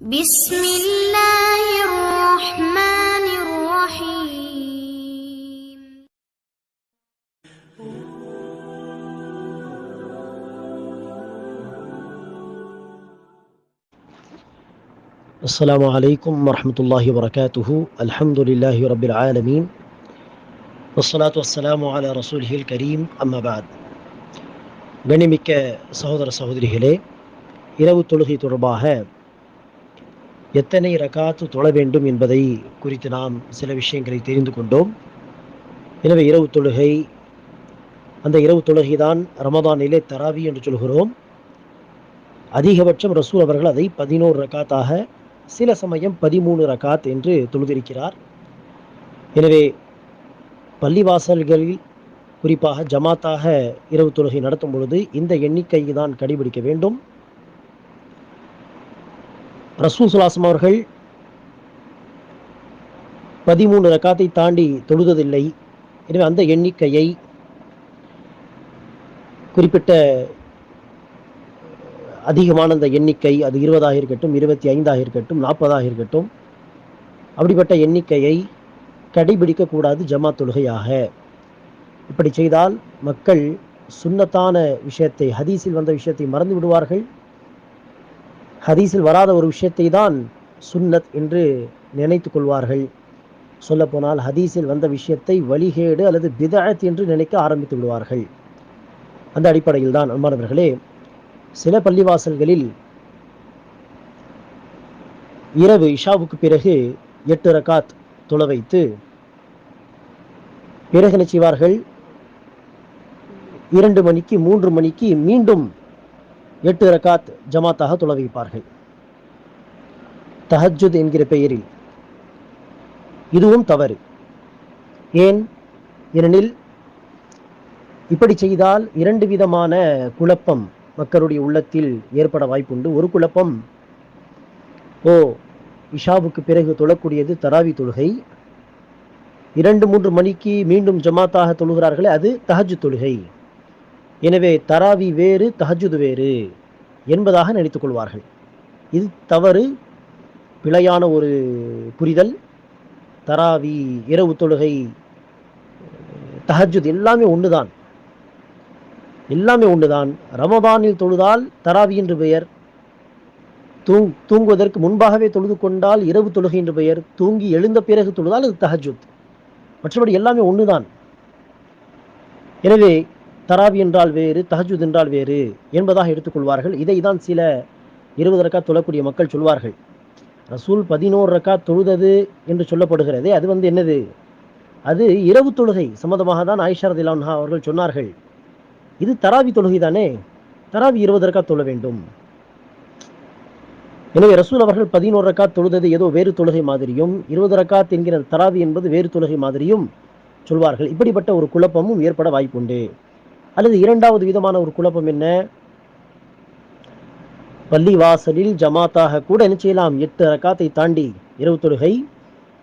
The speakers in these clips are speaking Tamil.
بسم الله الرحمن الرحيم السلام عليكم ورحمة الله وبركاته الحمد لله رب العالمين والصلاة والسلام على رسوله الكريم أما بعد கணிமிக்க சகோதர சகோதரிகளே இரவு தொழுகை தொடர்பாக எத்தனை ரகாத்து தொழ வேண்டும் என்பதை குறித்து நாம் சில விஷயங்களை தெரிந்து கொண்டோம். எனவே இரவு தொழுகை அந்த இரவு தொழுகை தான் ரமதானிலே தராவி என்று சொல்கிறோம். அதிகபட்சம் ரசூல் அவர்கள் அதை பதினோரு ரக்காத்தாக சில சமயம் பதிமூணு ரகாத் என்று தொழுதிருக்கிறார். எனவே பள்ளிவாசல்களில் குறிப்பாக ஜமாத்தாக இரவு தொழுகை நடத்தும் பொழுது இந்த எண்ணிக்கையை தான் கடைபிடிக்க வேண்டும். ரசூல் சுலாசம் அவர்கள் பதிமூணு ரக்காத்தை தாண்டி தொழுததில்லை. எனவே அந்த எண்ணிக்கையை குறிப்பிட்ட அதிகமான அந்த எண்ணிக்கை அது இருபதாக இருக்கட்டும் இருபத்தி ஐந்தாக இருக்கட்டும் நாற்பதாக இருக்கட்டும் அப்படிப்பட்ட எண்ணிக்கையை கடைபிடிக்கக்கூடாது ஜமா தொழுகையாக. இப்படி செய்தால் மக்கள் சுண்ணத்தான விஷயத்தை ஹதீஸில் வந்த விஷயத்தை மறந்து விடுவார்கள். ஹதீஸில் வராத ஒரு விஷயத்தை தான் சுன்னத் என்று நினைத்து கொள்வார்கள். சொல்லப்போனால் ஹதீஸில் வந்த விஷயத்தை வழிகேடு அல்லது பிதஅத் என்று நினைக்க ஆரம்பித்து விடுவார்கள். அந்த அடிப்படையில் தான் அன்பானவர்களே சில பள்ளிவாசல்களில் இரவு இஷாவுக்கு பிறகு எட்டு ரகாத் துள வைத்து பிறகு என்ன செய்வார்கள்? இரண்டு மணிக்கு மூன்று மணிக்கு மீண்டும் எட்டு ரகாத் ஜமாத்தாக தொழ தஹஜுத் என்கிற பெயரில். இதுவும் தவறு. ஏன்? ஏனெனில் இப்படி செய்தால் இரண்டு விதமான குழப்பம் மக்களுடைய உள்ளத்தில் ஏற்பட வாய்ப்புண்டு. ஒரு குழப்பம் ஓ இஷாவுக்கு பிறகு தொழக்கூடியது தராவி தொழுகை. இரண்டு மூன்று மணிக்கு மீண்டும் ஜமாத்தாக தொழுகிறார்களே அது தஹஜு தொழுகை. எனவே தராவி வேறு தஹஜுது வேறு. என்பதாக நினைத்துக் கொள்வார்கள். இது தவறு. பிழையான ஒரு புரிதல். தராவி இரவு தொழுகை தஹஜுத் எல்லாமே ஒன்றுதான் எல்லாமே ஒன்றுதான் ரமதானில் தொழுதால் தராவி என்று பெயர். தூங் தூங்குவதற்கு முன்பாகவே தொழுது கொண்டால் இரவு தொழுகை என்று பெயர். தூங்கி எழுந்த பிறகு தொழுதால் அது தஹஜுத் மற்றபடி எல்லாமே ஒன்றுதான் எனவே தராவி என்றால் வேறு தஹஜுத் என்றால் வேறு என்பதாக எடுத்துக்கொள்வார்கள். இதை தான் சில இருபது ரக்கா தொழக்கூடிய மக்கள் சொல்வார்கள். ரசூல் பதினோரு ரக்கா தொழுதது என்று சொல்லப்படுகிறதே. அது வந்து என்னது? அது இரவு தொழுகை சம்மந்தமாக தான் ஆயிஷா ரதிலான்ஹா அவர்கள் சொன்னார்கள். இது தராவி தொழுகை தானே? தராவி இருபது ரக்கா தொழ வேண்டும். எனவே ரசூல் அவர்கள் பதினோரு ரக்காத் தொழுதது ஏதோ வேறு தொழுகை மாதிரியும் இருபது ரக்காத் என்கிற தராவி என்பது வேறு தொழுகை மாதிரியும் சொல்வார்கள். இப்படிப்பட்ட ஒரு குழப்பமும் ஏற்பட வாய்ப்புண்டு. அல்லது இரண்டாவது விதமான ஒரு குழப்பம் என்ன? பள்ளி வாசலில் ஜமாத்தாக கூட என்ன செய்யலாம்? எட்டு ரக்காத்தை தாண்டி இரவு தொழுகை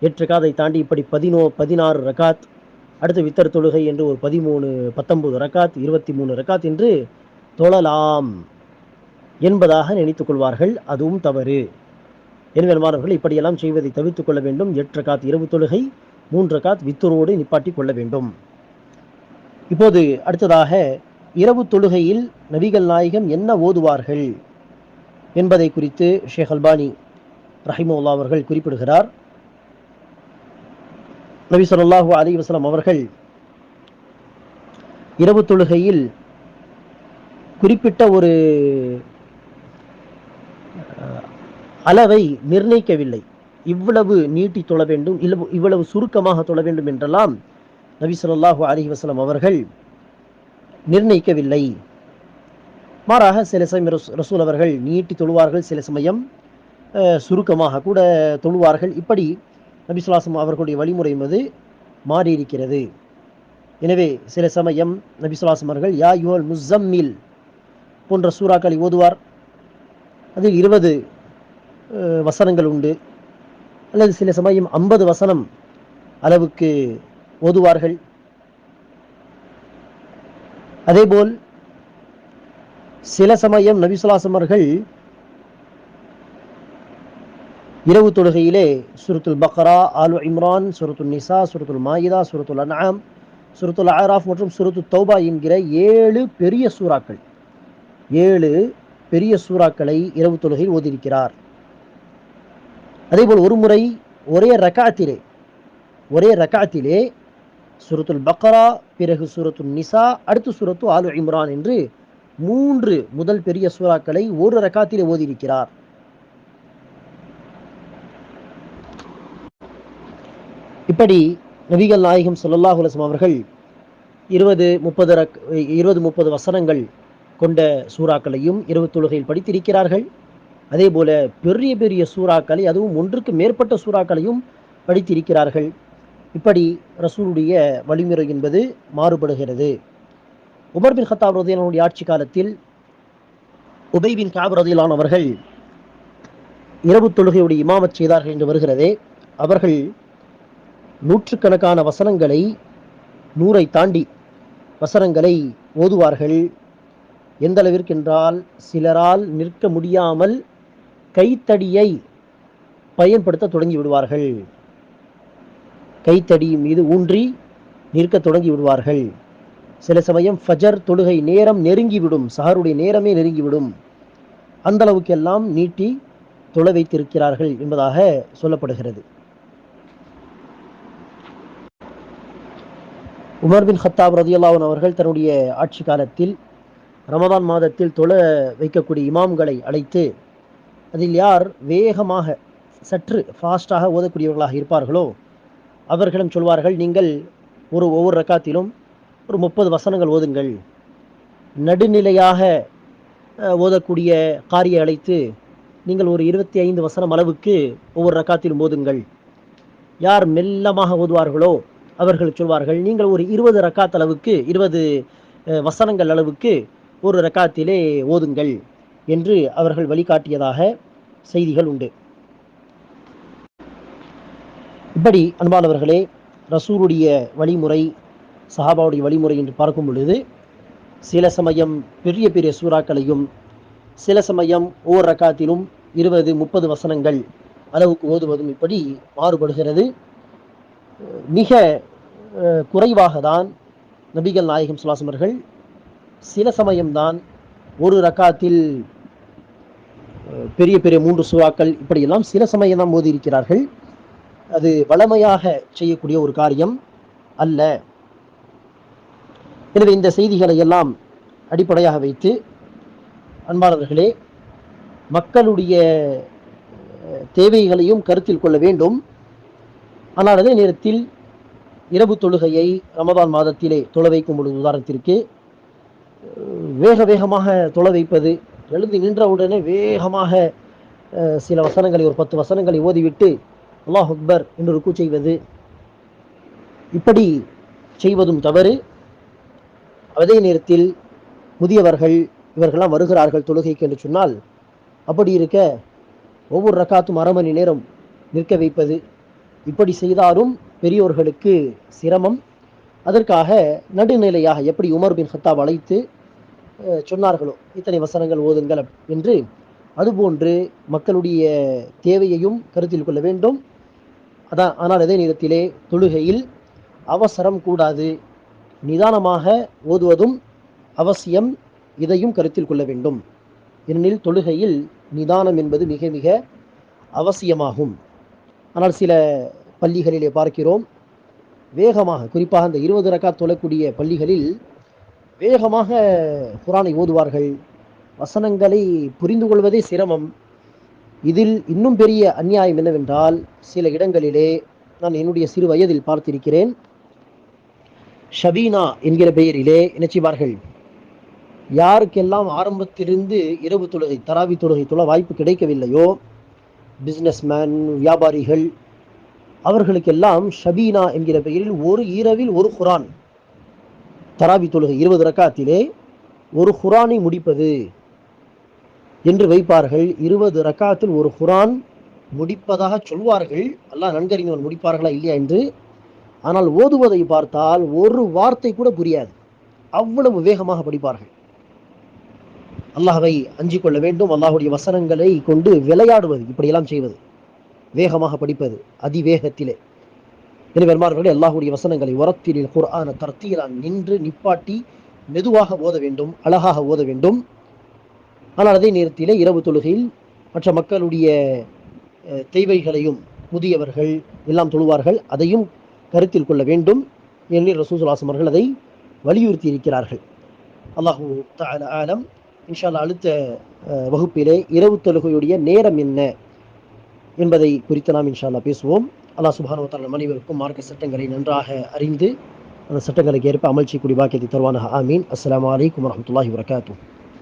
எட்டு ரக்காத்தை தாண்டி இப்படி பதினோ பதினாறு ரக்காத் அடுத்து வித்தர் தொழுகை என்று ஒரு பதிமூணு பத்தொன்பது ரக்காத் இருபத்தி மூணு ரக்காத் என்று தொழலாம் என்பதாக நினைத்துக் கொள்வார்கள். அதுவும் தவறு. எனவே மாணவர்கள் இப்படியெல்லாம் செய்வதை தவிர்த்துக் கொள்ள வேண்டும். எட்டு ரக்காத் இரவு தொழுகை மூன்று ரக்காத் வித்தரோடு நிப்பாட்டி கொள்ள வேண்டும். இப்போது அடுத்ததாக இரவு தொழுகையில் நபிகள் நாயகம் என்ன ஓதுவார்கள் என்பதை குறித்து ஷேக் அல்பானி ரஹிமுல்லா அவர்கள் குறிப்பிடுகிறார். நபி சொல்லாஹு அலி வசலம் அவர்கள் இரவு தொழுகையில் குறிப்பிட்ட ஒரு அளவை நிர்ணயிக்கவில்லை. இவ்வளவு நீட்டி தொழ வேண்டும் இல்ல- இவ்வளவு சுருக்கமாக தொழ வேண்டும் என்றெல்லாம் நபி சொல்லாஹூ அலி வசலம் அவர்கள் நிர்ணயிக்கவில்லை. மாறாக சில சமயம் ரசூல் அவர்கள் நீட்டி தொழுவார்கள். சில சமயம் சுருக்கமாக கூட தொழுவார்கள். இப்படி நபி சுல்லாசம் அவர்களுடைய வழிமுறை என்பது மாறியிருக்கிறது. எனவே சில சமயம் நபி சுல்லாசம் அவர்கள் யா யுவல் முசம்மில் போன்ற சூறாக்களை ஓதுவார். அதில் இருபது வசனங்கள் உண்டு. அல்லது சில சமயம் ஐம்பது வசனம் அளவுக்கு ஓதுவார்கள். அதேபோல் சில சமயம் நபிசுலாசமர்கள் இரவு தொழுகையிலே சுருத்துல் பக்ரா ஆலு இம்ரான் சுருத்துல் நிசா சுருத்துல் மாயிதா சுருத்துல் அனாம் சுருத்துல் ஆராஃப் மற்றும் சுருத்து தௌபா என்கிற ஏழு பெரிய சூறாக்கள். ஏழு பெரிய சூறாக்களை இரவு தொழுகையில் ஓதியிருக்கிறார். அதேபோல் ஒரு முறை ஒரே ரக்காத்திலே ஒரே ரக்காத்திலே சுரத்துல் பக்ரா பிறகு சூரத்துல் நிசா அடுத்து சூரத்து ஆலு இம்ரான் என்று மூன்று முதல் பெரிய சூறாக்களை ஒரு ரக்காத்திலே ஓதியிருக்கிறார். இப்படி நபிகள் நாயகம் சொல்லல்லாஹ் உலசம் அவர்கள் இருபது முப்பது ரக் இருபது முப்பது வசனங்கள் கொண்ட சூறாக்களையும் இரவு தொழுகையில் படித்திருக்கிறார்கள். அதே போல பெரிய பெரிய சூறாக்களை அதுவும் ஒன்றுக்கு மேற்பட்ட சூறாக்களையும் படித்திருக்கிறார்கள். இப்படி ரசூலுடைய வழிமுறை என்பது மாறுபடுகிறது. உமர் பின் ஹத்தாப் ரதியலானுடைய ஆட்சி காலத்தில் உபை பின் காப் ரதியலான் அவர்கள் இரவு தொழுகையுடைய இமாமத் செய்தார்கள் என்று வருகிறதே. அவர்கள் நூற்றுக்கணக்கான வசனங்களை நூறை தாண்டி வசனங்களை ஓதுவார்கள். எந்த என்றால் சிலரால் நிற்க முடியாமல் கைத்தடியை பயன்படுத்த தொடங்கி விடுவார்கள். கைத்தடி மீது ஊன்றி நிற்க தொடங்கி விடுவார்கள். சில சமயம் ஃபஜர் தொழுகை நேரம் நெருங்கிவிடும் சஹருடைய நேரமே நெருங்கிவிடும். அந்த அளவுக்கெல்லாம் நீட்டி தொலை வைத்திருக்கிறார்கள் என்பதாக சொல்லப்படுகிறது. உமர் பின் ஹத்தாப் ரதியல்லாவன் அவர்கள் தன்னுடைய ஆட்சி காலத்தில் ரமதான் மாதத்தில் தொழ வைக்கக்கூடிய இமாம்களை அழைத்து அதில் யார் வேகமாக சற்று ஃபாஸ்டாக ஓதக்கூடியவர்களாக இருப்பார்களோ அவர்களும் சொல்வார்கள் நீங்கள் ஒரு ஒவ்வொரு ரக்காத்திலும் ஒரு முப்பது வசனங்கள் ஓதுங்கள். நடுநிலையாக ஓதக்கூடிய காரியை அழைத்து நீங்கள் ஒரு இருபத்தி ஐந்து வசனம் அளவுக்கு ஒவ்வொரு ரக்காத்திலும் ஓதுங்கள். யார் மெல்லமாக ஓதுவார்களோ அவர்கள் சொல்வார்கள் நீங்கள் ஒரு இருபது ரக்காத் அளவுக்கு இருபது வசனங்கள் அளவுக்கு ஒரு ரக்காத்திலே ஓதுங்கள் என்று அவர்கள் வழிகாட்டியதாக செய்திகள் உண்டு. இப்படி அன்பானவர்களே ரசூருடைய வழிமுறை சஹாபாவுடைய வழிமுறை என்று பார்க்கும் பொழுது சில சமயம் பெரிய பெரிய சூறாக்களையும் சில சமயம் ஒவ்வொரு ரக்காத்திலும் இருபது முப்பது வசனங்கள் அளவுக்கு ஓதுவதும் இப்படி மாறுபடுகிறது. மிக குறைவாக தான் நபிகள் நாயகம் சுலாசமர்கள் சில சமயம்தான் ஒரு ரக்காத்தில் பெரிய பெரிய மூன்று சூறாக்கள் இப்படியெல்லாம் சில சமயம் தான் ஓதி இருக்கிறார்கள் அது வளமையாக செய்யக்கூடிய ஒரு காரியம் அல்ல. எனவே இந்த செய்திகளை எல்லாம் அடிப்படையாக வைத்து அன்பானவர்களே மக்களுடைய தேவைகளையும் கருத்தில் கொள்ள வேண்டும். ஆனால் அதே நேரத்தில் இரவு தொழுகையை ரமதான் மாதத்திலே தொலை வைக்கும் பொழுது உதாரணத்திற்கு வேக வேகமாக தொலை வைப்பது எழுந்து நின்றவுடனே வேகமாக சில வசனங்களை ஒரு பத்து வசனங்களை ஓதிவிட்டு அல்லாஹ் அக்பர் என்று ருக்கு செய்வது. இப்படி செய்வதும் தவறு. அதே நேரத்தில் முதியவர்கள் இவர்கள்லாம் வருகிறார்கள் தொழுகைக்கு என்று சொன்னால் அப்படி இருக்க ஒவ்வொரு ரக்காத்தும் அரை மணி நேரம் நிற்க வைப்பது. இப்படி செய்தாலும் பெரியோர்களுக்கு சிரமம். அதற்காக நடுநிலையாக எப்படி உமர் பின் ஹத்தாப் அழைத்து சொன்னார்களோ இத்தனை வசனங்கள் ஓதுங்கள் என்று அதுபோன்று மக்களுடைய தேவையையும் கருத்தில் கொள்ள வேண்டும். அதான் ஆனால் அதே நேரத்திலே தொழுகையில் அவசரம் கூடாது. நிதானமாக ஓதுவதும் அவசியம். இதையும் கருத்தில் கொள்ள வேண்டும். ஏனெனில் தொழுகையில் நிதானம் என்பது மிக மிக அவசியமாகும். ஆனால் சில பள்ளிகளிலே பார்க்கிறோம் வேகமாக குறிப்பாக அந்த இருபது ரக்காத் தொழக்கூடிய பள்ளிகளில் வேகமாக குரானை ஓதுவார்கள். வசனங்களை புரிந்து கொள்வதே சிரமம். இதில் இன்னும் பெரிய அநியாயம் என்னவென்றால் சில இடங்களிலே நான் என்னுடைய சிறு வயதில் பார்த்திருக்கிறேன். ஷபீனா என்கிற பெயரிலே நினைச்சிவார்கள் யாருக்கெல்லாம் ஆரம்பத்திலிருந்து இரவு தொழுகை தராவி தொழுகை தொழ வாய்ப்பு கிடைக்கவில்லையோ பிஸ்னஸ்மேன் வியாபாரிகள் அவர்களுக்கெல்லாம் ஷபீனா என்கிற பெயரில் ஒரு இரவில் ஒரு குரான் தராவி தொழுகை இருபது ரக்காத்திலே ஒரு குரானை முடிப்பது. என்று வைப்பார்கள். இருபது ரக்காத்தில் ஒரு குரான் முடிப்பதாக சொல்வார்கள். அல்லாஹ் நன்கறிந்தவன் முடிப்பார்களா இல்லையா என்று. ஆனால் ஓதுவதை பார்த்தால் ஒரு வார்த்தை கூட புரியாது. அவ்வளவு வேகமாக படிப்பார்கள். அல்லாஹை அஞ்சு கொள்ள வேண்டும். அல்லாஹுடைய வசனங்களை கொண்டு விளையாடுவது இப்படியெல்லாம் செய்வது. வேகமாக படிப்பது அதிவேகத்திலே. எனவே பெருமார்களே அல்லாஹுடைய வசனங்களை உரத்திலில் குர்ஆன தர்த்தீலான் நின்று நிப்பாட்டி மெதுவாக ஓத வேண்டும் அழகாக ஓத வேண்டும். ஆனால் அதே நேரத்திலே இரவு தொழுகையில் மற்ற மக்களுடைய தேவைகளையும் முதியவர்கள் எல்லாம் தொழுவார்கள். அதையும் கருத்தில் கொள்ள வேண்டும். என்று ரசூசுல்லாசம் அவர்கள் அதை வலியுறுத்தி இருக்கிறார்கள். அல்லாஹு ஆலம். இன்ஷா அடுத்த வகுப்பிலே இரவு தொழுகையுடைய நேரம் என்ன என்பதை குறித்து நாம் இன்ஷால்லா பேசுவோம். அல்லாஹ் சுப்ஹானஹு மனைவருக்கும் அனைவருக்கும் மார்க்க சட்டங்களை நன்றாக அறிந்து அந்த சட்டங்களுக்கு ஏற்ப அமல் செய்யக்கூடிய பாக்கியத்தை தருவான ஆமீன். அஸ்லாம் வலைக்கம் வரஹ்மத்துல்லாஹி வபரகாத்துஹு.